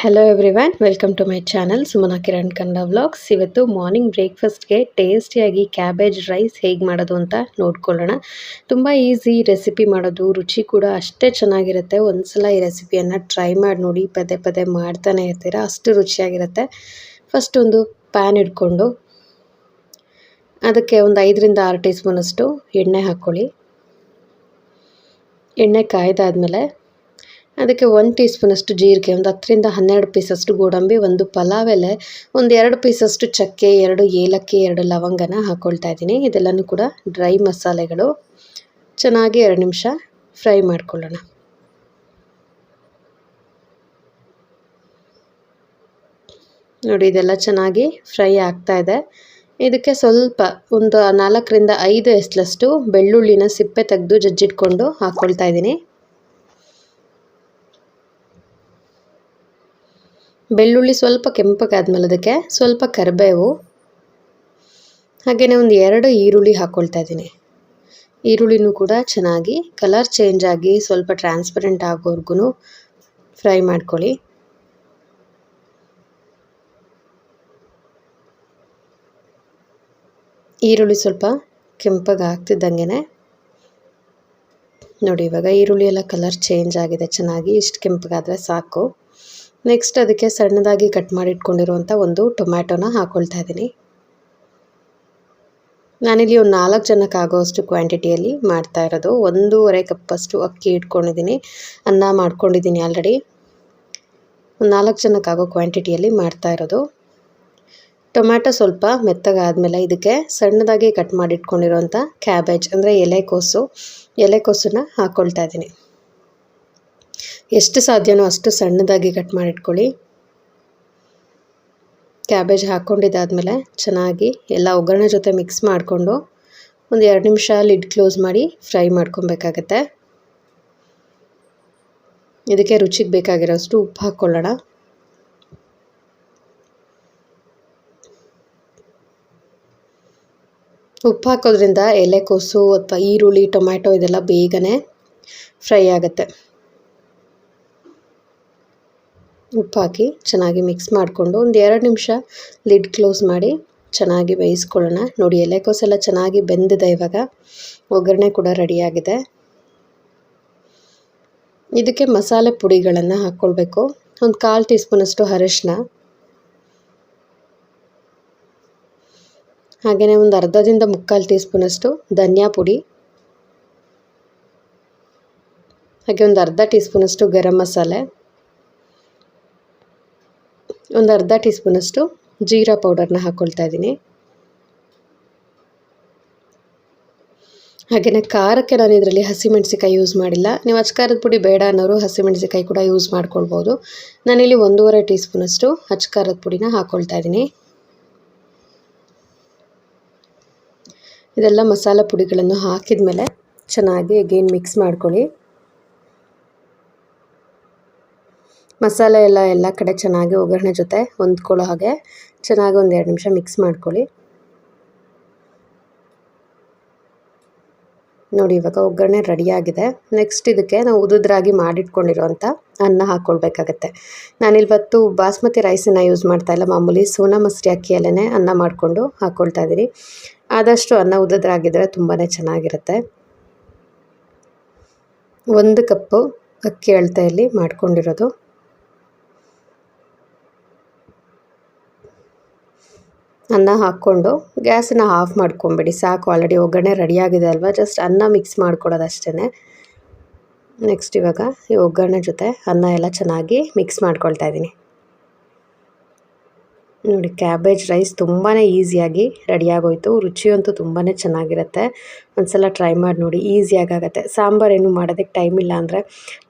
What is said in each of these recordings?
Hello everyone welcome to my channel Sumana Kiran Kannada vlogs ಇವತ್ತು morning ಬ್ರೇಕ್ಫಾಸ್ಟ್ಗೆ ಟೇಸ್ಟಿಯಾಗಿ cabbage rice ಹೇಗೆ ಮಾಡೋದು ಅಂತ ನೋಡ್ಕೊಳ್ಳೋಣ. ತುಂಬ ಈಸಿ ರೆಸಿಪಿ ಮಾಡೋದು, ರುಚಿ ಕೂಡ ಅಷ್ಟೇ ಚೆನ್ನಾಗಿರುತ್ತೆ. ಒಂದ್ಸಲ ಈ ರೆಸಿಪಿಯನ್ನು ಟ್ರೈ ಮಾಡಿ ನೋಡಿ, ಪದೇ ಪದೇ ಮಾಡ್ತಾನೆ ಇರ್ತೀರ, ಅಷ್ಟು ರುಚಿಯಾಗಿರುತ್ತೆ. ಫಸ್ಟ್ ಒಂದು ಪ್ಯಾನ್ ಇಟ್ಕೊಂಡು, ಅದಕ್ಕೆ ಒಂದು ಐದರಿಂದ ಆರು ಟೀ ಸ್ಪೂನಷ್ಟು ಎಣ್ಣೆ ಹಾಕ್ಕೊಳ್ಳಿ. ಎಣ್ಣೆ ಕಾಯ್ದಾದ್ಮೇಲೆ ಅದಕ್ಕೆ ಒಂದು ಟೀ ಸ್ಪೂನಷ್ಟು ಜೀರಿಗೆ, ಒಂದು ಹತ್ತರಿಂದ ಹನ್ನೆರಡು ಪೀಸಷ್ಟು ಗೋಡಂಬಿ, ಒಂದು ಪಲಾವ್ ಎಲೆ, ಒಂದು ಎರಡು ಪೀಸಷ್ಟು ಚಕ್ಕೆ, ಎರಡು ಏಲಕ್ಕಿ, ಎರಡು ಲವಂಗನ ಹಾಕ್ಕೊಳ್ತಾ ಇದ್ದೀನಿ. ಇದೆಲ್ಲನೂ ಕೂಡ ಡ್ರೈ ಮಸಾಲೆಗಳು. ಚೆನ್ನಾಗಿ ಎರಡು ನಿಮಿಷ ಫ್ರೈ ಮಾಡ್ಕೊಳ್ಳೋಣ. ನೋಡಿ, ಇದೆಲ್ಲ ಚೆನ್ನಾಗಿ ಫ್ರೈ ಆಗ್ತಾ ಇದೆ. ಇದಕ್ಕೆ ಸ್ವಲ್ಪ ಒಂದು ನಾಲ್ಕರಿಂದ ಐದು ಎಸ್ಲಷ್ಟು ಬೆಳ್ಳುಳ್ಳಿನ ಸಿಪ್ಪೆ ತೆಗೆದು ಜಜ್ಜಿಟ್ಕೊಂಡು ಹಾಕ್ಕೊಳ್ತಾ ಇದ್ದೀನಿ. ಬೆಳ್ಳುಳ್ಳಿ ಸ್ವಲ್ಪ ಕೆಂಪಗಾದ್ಮೇಲೆ ಅದಕ್ಕೆ ಸ್ವಲ್ಪ ಕರಿಬೇವು, ಹಾಗೆಯೇ ಒಂದು ಎರಡು ಈರುಳ್ಳಿ ಹಾಕ್ಕೊಳ್ತಾ ಇದ್ದೀನಿ. ಈರುಳ್ಳಿನೂ ಕೂಡ ಚೆನ್ನಾಗಿ ಕಲರ್ ಚೇಂಜ್ ಆಗಿ ಸ್ವಲ್ಪ ಟ್ರಾನ್ಸ್ಪರೆಂಟ್ ಆಗೋವರೆಗೂ ಫ್ರೈ ಮಾಡ್ಕೊಳ್ಳಿ. ಈರುಳ್ಳಿ ಸ್ವಲ್ಪ ಕೆಂಪಗೆ ಆಗ್ತಿದ್ದಂಗೆ ನೋಡಿ ಇವಾಗ ಈರುಳ್ಳಿ ಎಲ್ಲ ಕಲರ್ ಚೇಂಜ್ ಆಗಿದೆ ಚೆನ್ನಾಗಿ, ಇಷ್ಟು ಕೆಂಪಗಾದರೆ ಸಾಕು. ನೆಕ್ಸ್ಟ್ ಅದಕ್ಕೆ ಸಣ್ಣದಾಗಿ ಕಟ್ ಮಾಡಿ ಇಟ್ಕೊಂಡಿರುವಂಥ ಒಂದು ಟೊಮ್ಯಾಟೊನ ಹಾಕ್ಕೊಳ್ತಾ ಇದ್ದೀನಿ. ನಾನಿಲ್ಲಿ ಒಂದು ನಾಲ್ಕು ಜನಕ್ಕೆ ಆಗೋಷ್ಟು ಕ್ವಾಂಟಿಟಿಯಲ್ಲಿ ಮಾಡ್ತಾ ಇರೋದು. ಒಂದೂವರೆ ಕಪ್ಪಷ್ಟು ಅಕ್ಕಿ ಇಟ್ಕೊಂಡಿದ್ದೀನಿ. ಅನ್ನ ಮಾಡ್ಕೊಂಡಿದ್ದೀನಿ ಆಲ್ರೆಡಿ ಒಂದು ನಾಲ್ಕು ಜನಕ್ಕೆ ಆಗೋ ಕ್ವಾಂಟಿಟಿಯಲ್ಲಿ ಮಾಡ್ತಾ ಇರೋದು. ಟೊಮ್ಯಾಟೊ ಸ್ವಲ್ಪ ಮೆತ್ತಗಾದಮೇಲೆ ಇದಕ್ಕೆ ಸಣ್ಣದಾಗಿ ಕಟ್ ಮಾಡಿ ಇಟ್ಕೊಂಡಿರೋಂಥ ಕ್ಯಾಬೇಜ್ ಅಂದರೆ ಎಲೆಕೋಸು. ಎಲೆಕೋಸನ್ನ ಹಾಕ್ಕೊಳ್ತಾ ಇದ್ದೀನಿ. ಎಷ್ಟು ಸಾಧ್ಯನೋ ಅಷ್ಟು ಸಣ್ಣದಾಗಿ ಕಟ್ ಮಾಡಿಟ್ಕೊಳ್ಳಿ. ಕ್ಯಾಬೇಜ್ ಹಾಕ್ಕೊಂಡಿದ್ದಾದಮೇಲೆ ಚೆನ್ನಾಗಿ ಎಲ್ಲ ಒಗ್ಗರಣೆ ಜೊತೆ ಮಿಕ್ಸ್ ಮಾಡಿಕೊಂಡು ಒಂದು ಎರಡು ನಿಮಿಷ ಲಿಡ್ ಕ್ಲೋಸ್ ಮಾಡಿ ಫ್ರೈ ಮಾಡ್ಕೊಬೇಕಾಗತ್ತೆ. ಇದಕ್ಕೆ ರುಚಿಗೆ ಬೇಕಾಗಿರೋಷ್ಟು ಉಪ್ಪು ಹಾಕ್ಕೊಳ್ಳೋಣ. ಉಪ್ಪು ಹಾಕೋದ್ರಿಂದ ಎಲೆಕೋಸು ಅಥವಾ ಈರುಳ್ಳಿ, ಟೊಮ್ಯಾಟೊ ಇದೆಲ್ಲ ಬೇಗನೆ ಫ್ರೈ ಆಗುತ್ತೆ. ಉಪ್ಪು ಹಾಕಿ ಚೆನ್ನಾಗಿ ಮಿಕ್ಸ್ ಮಾಡಿಕೊಂಡು ಒಂದು ಎರಡು ನಿಮಿಷ ಲಿಡ್ ಕ್ಲೋಸ್ ಮಾಡಿ ಚೆನ್ನಾಗಿ ಬೇಯಿಸ್ಕೊಳ್ಳೋಣ. ನೋಡಿ, ಎಲೆಕೋಸೆಲ್ಲ ಚೆನ್ನಾಗಿ ಬೆಂದಿದೆ ಇವಾಗ. ಒಗ್ಗರಣೆ ಕೂಡ ರೆಡಿಯಾಗಿದೆ ಇದಕ್ಕೆ ಮಸಾಲೆ ಪುಡಿಗಳನ್ನು ಹಾಕ್ಕೊಳ್ಬೇಕು. ಒಂದು ಕಾಲು ಟೀ ಸ್ಪೂನಷ್ಟು ಅರಿಶಿನ ಹಾಗೆಯೇ ಒಂದು ಅರ್ಧದಿಂದ ಮುಕ್ಕಾಲು ಟೀ ಸ್ಪೂನಷ್ಟು ಧನಿಯಾ ಪುಡಿ. ಹಾಗೆ ಒಂದು ಅರ್ಧ ಟೀ ಸ್ಪೂನಷ್ಟು ಗರಂ ಮಸಾಲೆ. ಒಂದು ಅರ್ಧ ಟೀ ಸ್ಪೂನಷ್ಟು ಜೀರಾ ಪೌಡರ್ನ ಹಾಕ್ಕೊಳ್ತಾ ಇದ್ದೀನಿ. ಹಾಗೆಯೇ ಖಾರಕ್ಕೆ ನಾನು ಇದರಲ್ಲಿ ಹಸಿಮೆಣಸಿಕಾಯಿ ಯೂಸ್ ಮಾಡಿಲ್ಲ. ನೀವು ಅಚ್ಕಾರದ ಪುಡಿ ಬೇಡ ಅನ್ನೋರು ಹಸಿಮೆಣಸಿಕಾಯಿ ಕೂಡ ಯೂಸ್ ಮಾಡ್ಕೊಳ್ಬೋದು. ನಾನಿಲ್ಲಿ ಒಂದೂವರೆ ಟೀ ಸ್ಪೂನಷ್ಟು ಅಚ್ಕಾರದ ಪುಡಿನ ಹಾಕ್ಕೊಳ್ತಾ ಇದ್ದೀನಿ. ಇದೆಲ್ಲ ಮಸಾಲ ಪುಡಿಗಳನ್ನು ಹಾಕಿದ ಮೇಲೆ ಚೆನ್ನಾಗಿ ಅಗೇನ್ ಮಿಕ್ಸ್ ಮಾಡ್ಕೊಳ್ಳಿ. ಮಸಾಲೆ ಎಲ್ಲ ಎಲ್ಲ ಕಡೆ ಚೆನ್ನಾಗಿ ಒಗ್ಗರಣೆ ಜೊತೆ ಹೊಂದ್ಕೊಳ್ಳೋ ಹಾಗೆ ಚೆನ್ನಾಗಿ ಒಂದು ಎರಡು ನಿಮಿಷ ಮಿಕ್ಸ್ ಮಾಡ್ಕೊಳ್ಳಿ. ನೋಡಿ, ಇವಾಗ ಒಗ್ಗರಣೆ ರೆಡಿಯಾಗಿದೆ ನೆಕ್ಸ್ಟ್ ಇದಕ್ಕೆ ನಾವು ಉದುದ್ರಾಗಿ ಮಾಡಿಟ್ಕೊಂಡಿರೋಂಥ ಅನ್ನ ಹಾಕ್ಕೊಳ್ಬೇಕಾಗತ್ತೆ ನಾನಿಲ್ವತ್ತು ಬಾಸ್ಮತಿ ರೈಸನ್ನು ಯೂಸ್ ಮಾಡ್ತಾ ಇಲ್ಲ. ಮಾಮೂಲಿ ಸೋನಾ ಮಸ್ರಿ ಅಕ್ಕಿಯಲ್ಲೇ ಅನ್ನ ಮಾಡಿಕೊಂಡು ಹಾಕ್ಕೊಳ್ತಾ ಇದ್ದೀನಿ ಆದಷ್ಟು ಅನ್ನ ಉದುದ್ರಾಗಿದ್ದರೆ ತುಂಬಾ ಚೆನ್ನಾಗಿರುತ್ತೆ. ಒಂದು ಕಪ್ಪು ಅಕ್ಕಿ ಅಳತೆಯಲ್ಲಿ ಮಾಡ್ಕೊಂಡಿರೋದು. ಅನ್ನ ಹಾಕ್ಕೊಂಡು ಗ್ಯಾಸನ್ನು ಆಫ್ ಮಾಡ್ಕೊಂಬಿಡಿ. ಸಾಕು ಆಲ್ರೆಡಿ ಒಗ್ಗರಣೆ ರೆಡಿಯಾಗಿದೆ ಅಲ್ವಾ? ಜಸ್ಟ್ ಅನ್ನ ಮಿಕ್ಸ್ ಮಾಡ್ಕೊಡೋದು ಅಷ್ಟೇ ನೆಕ್ಸ್ಟ್ ಇವಾಗ ಈ ಒಗ್ಗರಣೆ ಜೊತೆ ಅನ್ನ ಎಲ್ಲ ಚೆನ್ನಾಗಿ ಮಿಕ್ಸ್ ಮಾಡ್ಕೊಳ್ತಾ ಇದ್ದೀನಿ. ನೋಡಿ ಕ್ಯಾಬೇಜ್ ರೈಸ್ ತುಂಬಾ ಈಸಿಯಾಗಿ ರೆಡಿಯಾಗೋಯಿತು ರುಚಿಯಂತೂ ತುಂಬಾ ಚೆನ್ನಾಗಿರುತ್ತೆ. ಒಂದ್ಸಲ ಟ್ರೈ ಮಾಡಿ ನೋಡಿ ಈಸಿಯಾಗಿ ಆಗುತ್ತೆ ಸಾಂಬಾರು ಏನು ಮಾಡೋದಕ್ಕೆ ಟೈಮ್ ಇಲ್ಲ ಅಂದರೆ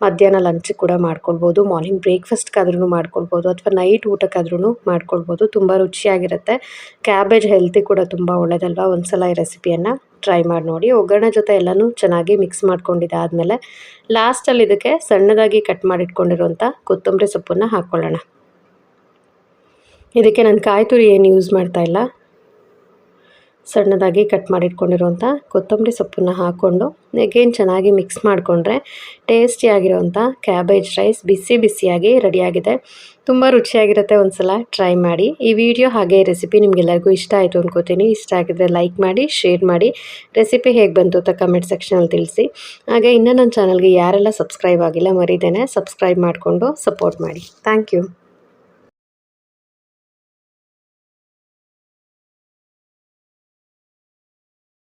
ಮಧ್ಯಾಹ್ನ ಲಂಚ್ ಕೂಡ ಮಾಡ್ಕೊಳ್ಬೋದು ಮಾರ್ನಿಂಗ್ ಬ್ರೇಕ್ಫಾಸ್ಟ್ಗಾದ್ರೂ ಮಾಡ್ಕೊಳ್ಬೋದು, ಅಥವಾ ನೈಟ್ ಊಟಕ್ಕಾದ್ರೂ ಮಾಡ್ಕೊಳ್ಬೋದು. ತುಂಬ ರುಚಿಯಾಗಿರುತ್ತೆ. ಕ್ಯಾಬೇಜ್ ಹೆಲ್ತಿ ಕೂಡ ತುಂಬ ಒಳ್ಳೆಯದಲ್ವಾ ಒಂದ್ಸಲ ಈ ರೆಸಿಪಿಯನ್ನು ಟ್ರೈ ಮಾಡಿ ನೋಡಿ. ಒಗ್ಗರಣೆ ಜೊತೆ ಎಲ್ಲನೂ ಚೆನ್ನಾಗಿ ಮಿಕ್ಸ್ ಮಾಡ್ಕೊಂಡಿದ್ದಾದಮೇಲೆ ಲಾಸ್ಟಲ್ಲಿ ಇದಕ್ಕೆ ಸಣ್ಣದಾಗಿ ಕಟ್ ಮಾಡಿಟ್ಕೊಂಡಿರುವಂಥ ಕೊತ್ತಂಬರಿ ಸೊಪ್ಪನ್ನು ಹಾಕ್ಕೊಳ್ಳೋಣ. ಇದಕ್ಕೆ ನಾನು ಕಾಯಿ ತುರಿ ಏನು ಯೂಸ್ ಮಾಡ್ತಾ ಇಲ್ಲ. ಸಣ್ಣದಾಗಿ ಕಟ್ ಮಾಡಿಟ್ಕೊಂಡಿರುವಂಥ ಕೊತ್ತಂಬರಿ ಸೊಪ್ಪನ್ನು ಹಾಕ್ಕೊಂಡು ಎಗೇನ್ ಚೆನ್ನಾಗಿ ಮಿಕ್ಸ್ ಮಾಡಿಕೊಂಡ್ರೆ ಟೇಸ್ಟಿಯಾಗಿರುವಂಥ ಕ್ಯಾಬೇಜ್ ರೈಸ್ ಬಿಸಿ ಬಿಸಿಯಾಗಿ ರೆಡಿಯಾಗಿದೆ. ತುಂಬ ರುಚಿಯಾಗಿರುತ್ತೆ ಒಂದ್ಸಲ ಟ್ರೈ ಮಾಡಿ. ಈ ವಿಡಿಯೋ ಹಾಗೆ ರೆಸಿಪಿ ನಿಮಗೆಲ್ಲರಿಗೂ ಇಷ್ಟ ಆಯಿತು ಅಂದ್ಕೋತೀನಿ ಇಷ್ಟ ಆಗಿದ್ರೆ ಲೈಕ್ ಮಾಡಿ ಶೇರ್ ಮಾಡಿ. ರೆಸಿಪಿ ಹೇಗೆ ಬಂತು ಅಂತ ಕಮೆಂಟ್ ಸೆಕ್ಷನಲ್ಲಿ ತಿಳಿಸಿ. ಹಾಗೆ ಇನ್ನೂ ನನ್ನ ಚಾನಲ್ಗೆ ಯಾರೆಲ್ಲ ಸಬ್ಸ್ಕ್ರೈಬ್ ಆಗಿಲ್ಲ ಮರಿದೇನೆ ಸಬ್ಸ್ಕ್ರೈಬ್ ಮಾಡಿಕೊಂಡು ಸಪೋರ್ಟ್ ಮಾಡಿ. Thank you